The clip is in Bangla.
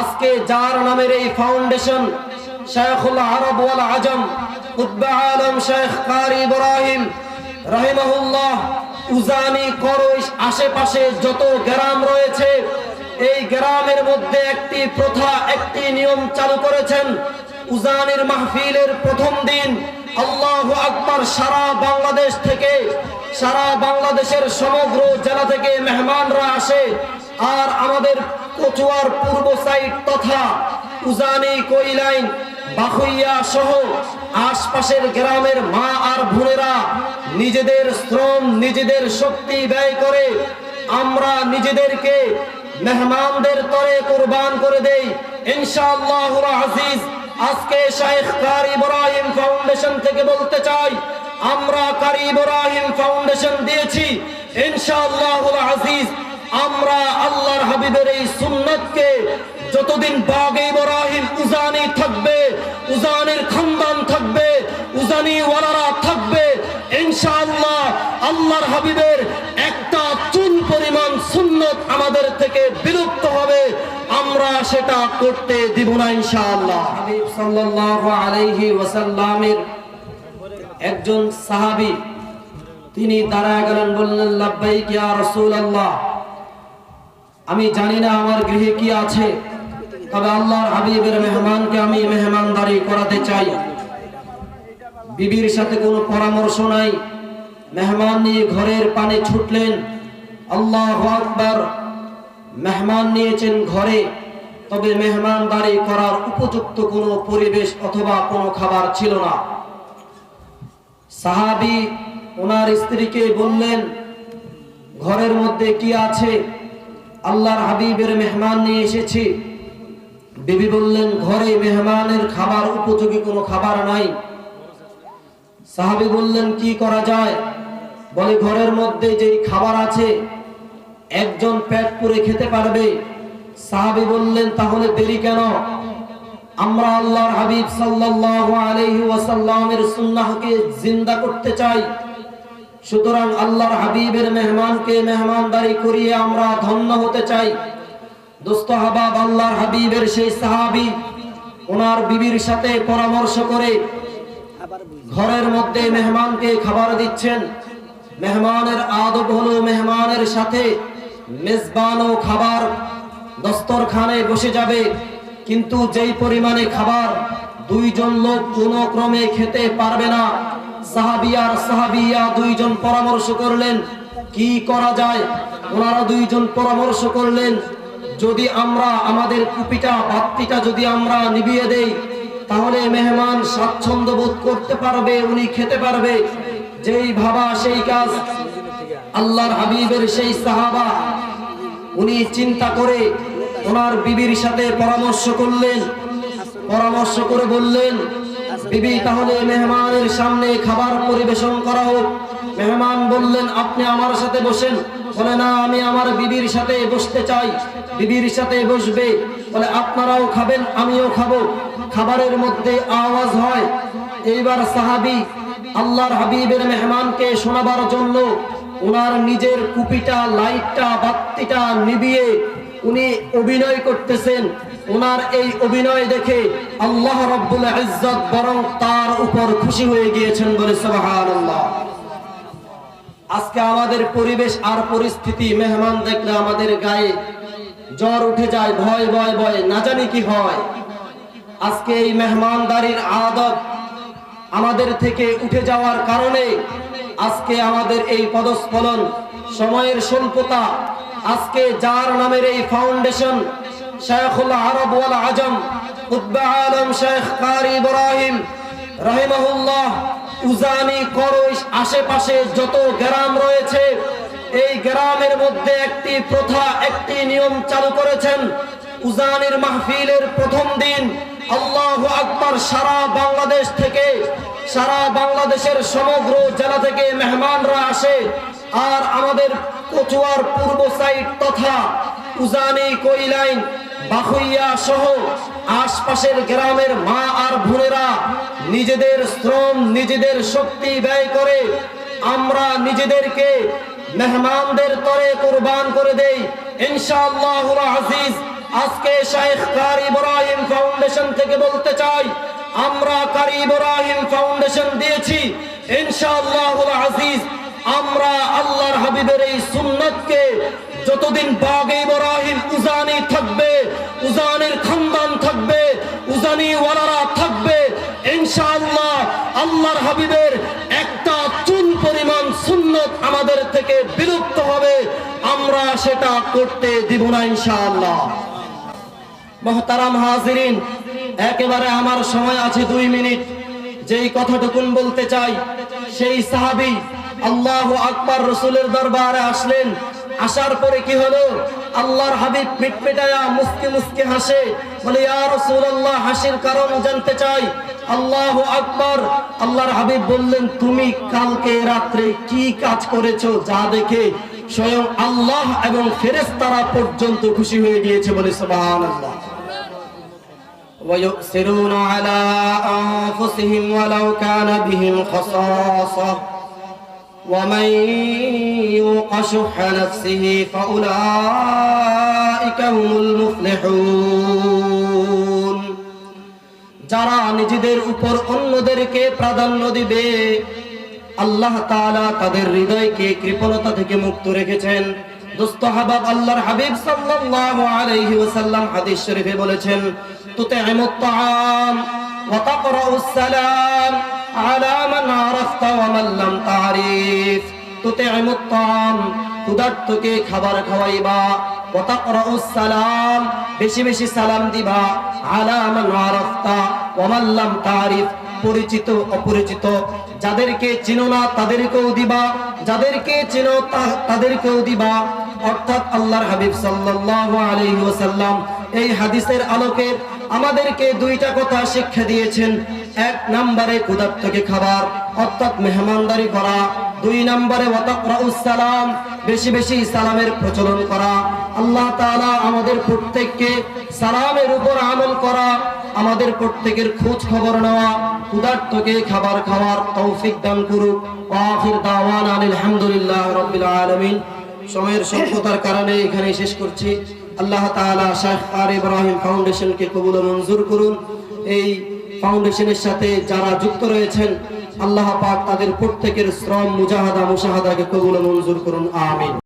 আজকে যার নামের এই ফাউন্ডেশন শেখুল আরব ওয়াল আজম কুতবে আলম শেখ কারি ইব্রাহিম, রাহিমাহুল্লাহ, উজানি করইশ আশেপাশে যত গ্রাম রয়েছে, এই গ্রামের মধ্যে একটি প্রথা, একটি নিয়ম চালু করেছেন। উজানির মাহফিলের প্রথম দিন আল্লাহ আকবার সারা বাংলাদেশ থেকে, সারা বাংলাদেশের সমগ্র জেলা থেকে মেহমানরা আসে। আর আমাদের কচুয়ার পূর্ব সাইড তথা উজানি কৈলাইন বাখুইয়া সহ আশপাশের গ্রামের মা আর বোনেরা নিজেদের শ্রম, নিজেদের শক্তি ব্যয় করে আমরা নিজেদেরকে মেহমানদের তরে কুরবান করে দেই। ইনশাআল্লাহ আজিজ, আজকে শাইখ কারি ইব্রাহিম ফাউন্ডেশন থেকে বলতে চাই, আমরা কারি ইব্রাহিম ফাউন্ডেশন দিয়েছি। ইনশাআল্লাহ আজিজ, আমরা আল্লাহর হাবিবের এই সুন্নতকে যতদিন বাগে ইব্রাহিম উজানি থাকবে, উজানির খানদান থাকবে উজানি ওয়ালারা থাকবে, ইনশাআল্লাহ আল্লাহর হাবিবের একটা চুন পরিমাণ সুন্নত আমাদের থেকে বিলুপ্ত হবে, আমরা সেটা করতে দিব না ইনশাআল্লাহ। হাবিব সাল্লাল্লাহু আলাইহি ওয়াসাল্লামের একজন সাহাবী, তিনি দাঁড়ায় গেলেন, বললেন, লাব্বাইক ইয়া রাসূলুল্লাহ। আমি জানি না আমার গৃহে কি আছে, তবে আল্লাহর হাবিবের মেহমানকে আমি মেহমানদারি করাতে চাই। বিবির সাথে কোনো পরামর্শ নাই। মেহমান নিয়ে ঘরের পানে ছুটলেন। আল্লাহ আকবার। মেহমান নিয়েছেন ঘরে। তবে মেহমানদারি করার উপযুক্ত কোনো পরিবেশ অথবা কোনো খাবার ছিল না। সাহাবি ওনার স্ত্রীকে বললেন, ঘরের মধ্যে কি আছে? আল্লাহর হাবিবের মেহমান নিয়ে এসেছি। বিবি বললেন, ঘরে মেহমানের খাবার উপযোগী কোনো খাবার নাই। সাহাবি বললেন, কি করা যায়? বলে, ঘরের মধ্যে যে খাবার আছে, একজন পেট পুরে খেতে পারবে। সাহাবি বললেন, তাহলে দেরি কেন? আমরা আল্লাহর হাবিব সাল্লাল্লাহু আলাইহি সুন্নাহকে জিন্দা করতে চাই। সুতরাং আল্লাহর হাবিবের মেহমানকে মেহমানদারি করিয়ে আমরা ধন্য হতে চাই। দোস্ত হাবাব, আল্লাহর হাবিবের সেই সাহাবি, ওনার বিবির সাথে পরামর্শ করে ঘরের মধ্যে মেহমানকে খাবার দিচ্ছেন। মেহমানের আদব হলো মেহমানের সাথে মেজবান ও খাবার দস্তরখানে বসে যাবে। কিন্তু যেই পরিমাণে খাবার দুইজন লোক কোনো ক্রমে খেতে পারবে না সাহাবিয়ার সাহাবিয়া দুইজন পরামর্শ করলেন, কি করা যায়? ওনারা দুইজন পরামর্শ করলেন, যদি আমরা আমাদের কুপিটা, বাত্তিটা যদি আমরা নিভিয়ে দেই, তাহলে মেহমান স্বাচ্ছন্দ্য বোধ করতে পারবে, উনি খেতে পারবে। যেই ভাবা, সেই কাজ। আল্লাহর হাবিবের সেই সাহাবা, উনি চিন্তা করে ওনার বিবির সাথে পরামর্শ করলেন, পরামর্শ করে বললেন বিবি, তাহলে মেহমানের সামনে খাবার পরিবেশন করা হোক মেহমান বললেন, আপনি আমার সাথে বসেন। বলে, না, আমি আমার বিবির সাথে বসতে চাই। বিবির সাথে বসবে। বলে, আপনারাও খাবেন, আমিও খাব। খাবারের মধ্যে আওয়াজ হয়। এইবার সাহাবি আল্লাহর হাবিবের মেহমানকে শোনাবার জন্য ওনার নিজের কুপিটা, লাইটটা, বাত্তিটা নিবিয়ে উনি অভিনয় করতেছেন। ওনার এই অভিনয় দেখে আল্লাহ রব্বুল ইজ্জত বরং তার উপর খুশি হয়ে গিয়েছেন বলে সুবহানাল্লাহ। আজকে আমাদের পরিবেশ আর পরিস্থিতি মেহমান দেখলে আমাদের গায়ে জ্বর উঠে যায়, ভয় ভয় ভয়, না জানি কি হয়। আজকে এই মেহমানদারির আদব আমাদের থেকে উঠে যাওয়ার কারণে আজকে আমাদের এই পদস্ফলন সময়ের স্বল্পতা, আজকে যার নামের এই ফাউন্ডেশন শেখুল আরব ওয়াল আজম কুতবে আলম শেখ কারি ইব্রাহিম, রাহিমাহুল্লাহ, উজানি করইশ আশেপাশে যত গ্রাম রয়েছে, এই গ্রামের মধ্যে একটি প্রথা, একটি নিয়ম চালু করেছেন। উজানির মাহফিলের প্রথম দিন আল্লাহ আকবার সারা বাংলাদেশ থেকে, সারা বাংলাদেশের সমগ্র জেলা থেকে মেহমানরা আসে। আর আমাদের কচুয়ার পূর্ব সাইড তথা উজানি কৈলাইন বাখুইয়া আশপাশের গ্রামের মা আর বোনেরা নিজেদের শ্রম, নিজেদের শক্তি ব্যয় করে আমরা নিজেদেরকে মেহমানদের তরে কুরবান করে দেই। ইনশাআল্লাহ আজিজ, আজকে শেখ কারি ইব্রাহিম ফাউন্ডেশন থেকে বলতে চাই, আমরা কারি ফাউন্ডেশন দিয়েছি। ইনশাআল্লাহুল আজিজ, আমরা আল্লাহর হাবিবের এই সুন্নতকে যতদিন বাগে ইব্রাহিম উজানি থাকবে, উজানির খানদান থাকবে উজানি ওয়ালারা থাকবে, ইনশাআল্লাহ আল্লাহর হাবিবের একটা চুল পরিমাণ সুন্নত আমাদের থেকে বিলুপ্ত হবে, আমরা সেটা করতে দিব না ইনশাআল্লাহ। মহতারাম হাজিরিন, একেবারে আমার সময় আছে দুই মিনিট। যেই কথাটুকুন বলতে চাই, সেই সাহাবি আল্লাহ আকবার রসুলের দরবারে আসলেন। আসার পরে কি হলো আল্লাহর হাবিব মিটমিটায়া মুস্কি মুস্কি হাসে বলে ইয়া রাসূলুল্লাহ হাসির কারণ জানতে চাই আল্লাহু আকবার আল্লাহর হাবিব বললেন তুমি কালকে রাত্রে কি কাজ করেছো যা দেখে স্বয়ং আল্লাহ এবং ফেরেশতারা পর্যন্ত খুশি হয়ে গিয়েছে বলে সুবহানাল্লাহ ويؤثرون على أنفسهم ولو كان بهم خصاصة ومن يوق شح نفسه فأولئك هم المفلحون যারা নিজেদের উপর অন্যদেরকে প্রাধান্য দিবে আল্লাহ তাআলা তাদের হৃদয়কে কৃপণতা থেকে মুক্ত রেখেছেন দোস্ত হাবাব আল্লাহর হাবিব সাল্লাল্লাহু আলাইহি ওয়াসাল্লাম হাদিস শরীফে বলেছেন তুতঈমুত তাআম ওয়া তাকরাউস সালাম খাবার খাওয়াইবা সালাম, বেশি বেশি সালাম দিবা। আলা মান আরাফতা ওয়া মান লাম তারিফ, পরিচিত অপরিচিত। যাদেরকে চিনো না তাদেরকেও দিবা, যাদেরকে চিনো তাদেরকেও দিবা। অর্থাৎ আল্লাহর হাবিব ওয়াসাল্লাম এই হাদিসের আলোকে আমাদেরকে দুইটা কথা শিক্ষা দিয়েছেন। এক নম্বরে ক্ষুধার্তকে খাবার, অর্থাৎ মেহমানদারি করা, দুই নম্বরে সালাম, বেশি বেশি সালামের প্রচলন করা। আল্লাহ তাআলা আমাদের প্রত্যেককে সালামের উপর আমল করা, আমাদের প্রত্যেকের খোঁজ খবর নেওয়া, ক্ষুধার্তকে খাবার খাওয়ার তৌফিক দান করুক। আখির দাওয়ান আলহামদুলিল্লাহ রাব্বিল আলামিন। সময়ের স্বল্পতার কারণে এখানে শেষ করছি। আল্লাহ তাআলা শেখ আর ইব্রাহিম ফাউন্ডেশনকে কবুল মঞ্জুর করুন। এই ফাউন্ডেশনের সাথে যারা যুক্ত রয়েছেন, আল্লাহ পাক তাদের প্রত্যেকের শ্রম, মুজাহাদা, মুশাহাদাকে কবুল মঞ্জুর করুন, আমিন।